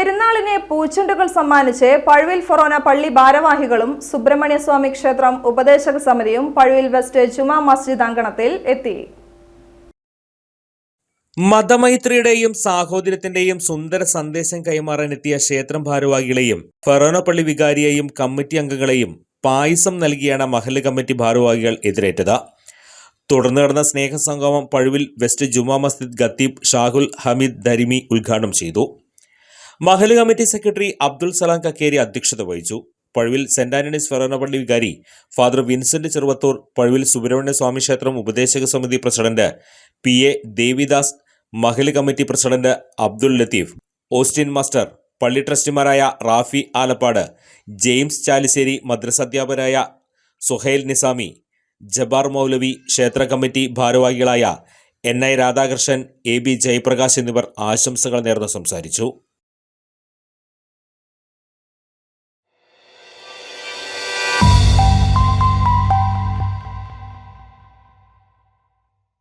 പെരുന്നാളിനെ പൂച്ചെണ്ടുകൾ സമ്മാനിച്ച് പഴുവിൽ ഫൊറോന പള്ളി ഭാരവാഹികളും സുബ്രഹ്മണ്യസ്വാമി ക്ഷേത്രം ഉപദേശക സമിതിയും പഴുവിൽ വെസ്റ്റ് ജുമാ മസ്ജിദ് അങ്കണത്തിൽ എത്തി. മതമൈത്രിയുടെയും സാഹോദര്യത്തിന്റെയും സുന്ദര സന്ദേശം കൈമാറാൻ എത്തിയ ക്ഷേത്രം ഭാരവാഹികളെയും ഫെറോന പള്ളി വികാരിയെയും കമ്മിറ്റി അംഗങ്ങളെയും പായസം നൽകിയാണ് മഹല്ല് കമ്മിറ്റി ഭാരവാഹികൾ എതിരേറ്റത്. തുടർന്ന് നടന്ന സ്നേഹസംഗമം പഴുവിൽ വെസ്റ്റ് ജുമാ മസ്ജിദ് ഖത്തീബ് ഷാഹുൽ ഹമീദ് ദരിമി ഉദ്ഘാടനം ചെയ്തു. മഹല്ല് കമ്മിറ്റി സെക്രട്ടറി അബ്ദുൾ സലാം കക്കേരി അധ്യക്ഷത വഹിച്ചു. പഴുവിൽ സെന്റ് ആന്റണീസ് ഫെറോനപള്ളി വികാരി ഫാദർ വിൻസെന്റ് ചെറുവത്തൂർ പഴുവിൽ സുബ്രഹ്മണ്യ സ്വാമി ക്ഷേത്രം ഉപദേശക സമിതി president P A Devidas Mahal committee president Abdul Latheef Austin master പള്ളി ട്രസ്റ്റിമാരായ റാഫി ആലപ്പാട് ജെയിംസ് ചാലിശ്ശേരി മദ്രസ അധ്യാപകരായ സുഹൈൽ നിസാമി ജബാർ മൗലവി ക്ഷേത്ര കമ്മിറ്റി ഭാരവാഹികളായ N I Radhakrishnan A B Jayaprakash എന്നിവർ ആശംസകൾ നേർന്ന് സംസാരിച്ചു.